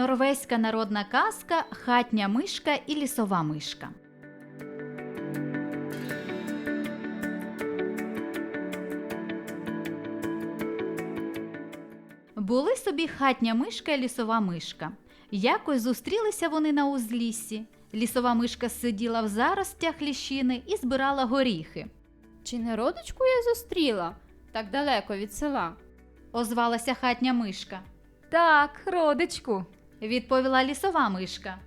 Норвезька народна казка Хатня мишка і лісова мишка. Були собі хатня мишка і лісова мишка. Якось зустрілися вони на узліссі. Лісова мишка сиділа в заростях ліщини і збирала горіхи. Чи не родичку я зустріла так далеко від села? Озвалася хатня мишка. Так, родичку. Відповіла лісова мишка.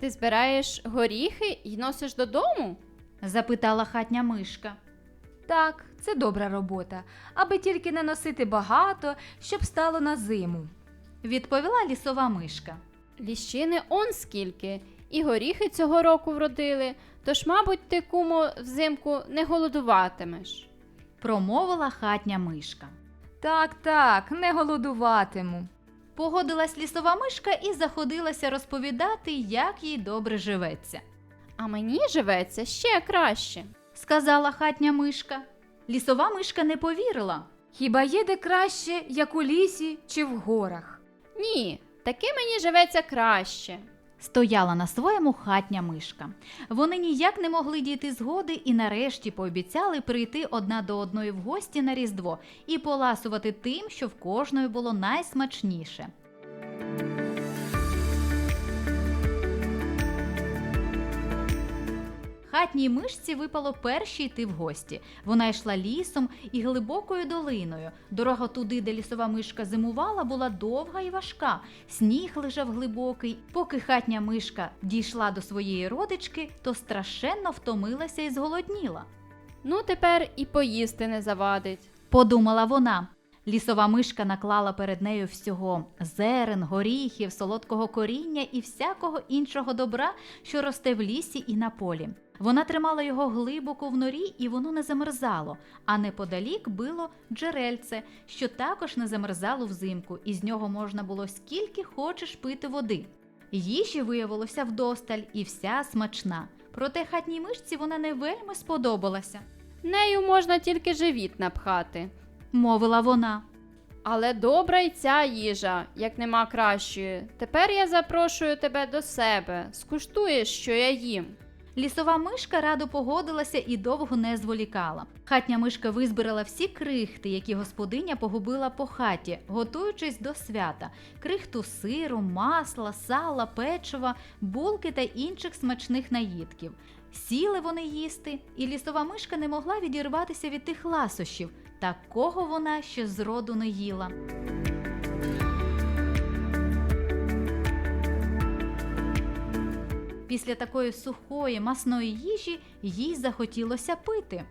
Ти збираєш горіхи і носиш додому? Запитала хатня мишка. Так, це добра робота, аби тільки не носити багато, щоб стало на зиму. Відповіла лісова мишка. Ліщини он скільки, і горіхи цього року вродили, тож, мабуть, ти, кумо, взимку не голодуватимеш. Промовила хатня мишка. Так, так, не голодуватиму. Погодилась лісова мишка і заходилася розповідати, як їй добре живеться. А мені живеться ще краще. Сказала хатня мишка. Лісова мишка не повірила. Хіба є де краще, як у лісі чи в горах? Ні, таки мені живеться краще. Стояла на своєму хатня мишка. Вони ніяк не могли дійти згоди і нарешті пообіцяли прийти одна до одної в гості на Різдво і поласувати тим, що в кожної було найсмачніше. Хатній мишці випало перші йти в гості. Вона йшла лісом і глибокою долиною. Дорога туди, де лісова мишка зимувала, була довга і важка. Сніг лежав глибокий. Поки хатня мишка дійшла до своєї родички, то страшенно втомилася і зголодніла. Ну, тепер і поїсти не завадить. Подумала вона. Лісова мишка наклала перед нею всього зерен, горіхів, солодкого коріння і всякого іншого добра, що росте в лісі і на полі. Вона тримала його глибоко в норі, і воно не замерзало, а неподалік било джерельце, що також не замерзало взимку, і з нього можна було скільки хочеш пити води. Їжі виявилося вдосталь і вся смачна. Проте хатній мишці вона не вельми сподобалася, Нею можна тільки живіт напхати. Мовила вона. Але добра й ця їжа, як нема кращої. Тепер я запрошую тебе до себе. Скуштуєш, що я їм. Лісова мишка радо погодилася і довго не зволікала. Хатня мишка визбирала всі крихти, які господиня погубила по хаті, готуючись до свята: крихту сиру, масла, сала, печива, булки та інших смачних наїдків. Сіли вони їсти, і лісова мишка не могла відірватися від тих ласощів. Такого вона ще зроду не їла. Після такої сухої масної їжі їй захотілося пити.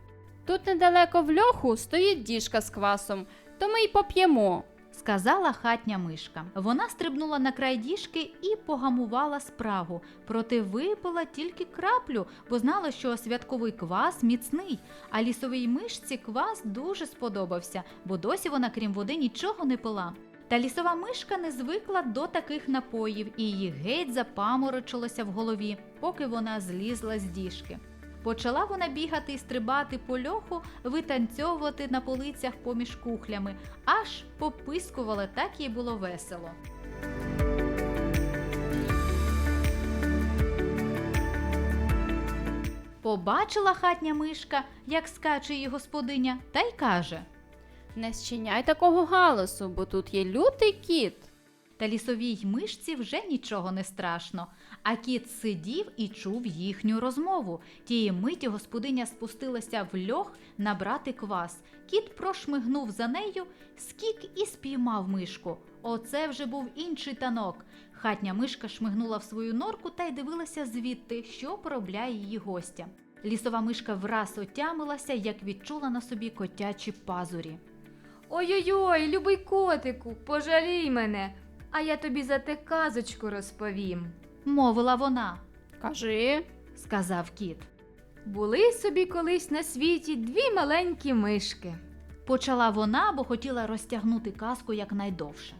Тут недалеко в льоху стоїть діжка з квасом, то ми й поп'ємо. сказала хатня мишка. Вона стрибнула на край діжки і погамувала спрагу, проте випила тільки краплю, бо знала, що святковий квас міцний, а лісовій мишці квас дуже сподобався, бо досі вона, крім води, нічого не пила. Та лісова мишка не звикла до таких напоїв і її геть запаморочилося в голові, поки вона злізла з діжки. Почала вона бігати і стрибати по льоху, витанцьовувати на полицях поміж кухлями, аж попискувала, так їй було весело. Побачила хатня мишка, як скаче її господиня, та й каже. Не зчиняй такого галасу, бо тут є лютий кіт. Та лісовій мишці вже нічого не страшно. А кіт сидів і чув їхню розмову. Тієї миті господиня спустилася в льох набрати квас. Кіт прошмигнув за нею, скік і спіймав мишку. Оце вже був інший танок. Хатня мишка шмигнула в свою норку та й дивилася звідти, що поробляє її гостя. Лісова мишка враз отямилася, як відчула на собі котячі пазурі. Ой-ой-ой, любий котику, пожалій мене, а я тобі за те казочку розповім. Мовила вона, Кажи. сказав кіт. Були собі колись на світі дві маленькі мишки. Почала вона, бо хотіла розтягнути казку якнайдовше,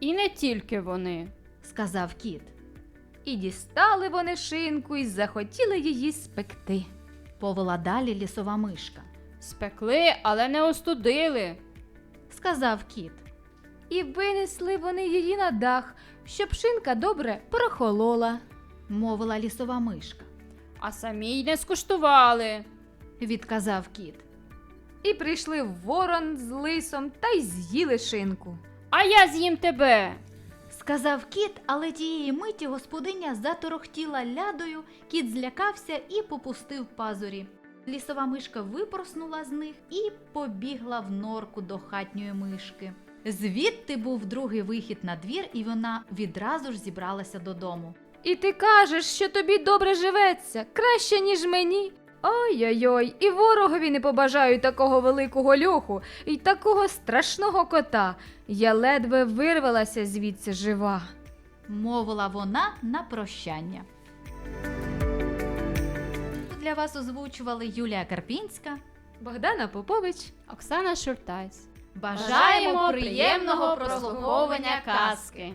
І не тільки вони. сказав кіт. І дістали вони шинку і захотіли її спекти. Повела далі лісова мишка. Спекли, але не остудили. Сказав кіт. І винесли вони її на дах, щоб шинка добре прохолола. мовила лісова мишка. А самі й не скуштували. Відказав кіт. І прийшли ворон з лисом та й з'їли шинку. А я з'їм тебе. Сказав кіт, але тієї миті господиня заторохтіла лядою, кіт злякався і попустив пазурі. Лісова мишка випорснула з них і побігла в норку до хатньої мишки. Звідти був другий вихід на двір, і вона відразу ж зібралася додому. І ти кажеш, що тобі добре живеться, краще, ніж мені. Ой-ой-ой, і ворогові не побажаю такого великого льоху і такого страшного кота. Я ледве вирвалася звідси жива. мовила вона на прощання. Для вас озвучували Юлія Карпінська. Богдана Попович. Оксана Шуртайс. Бажаємо приємного прослуховування казки!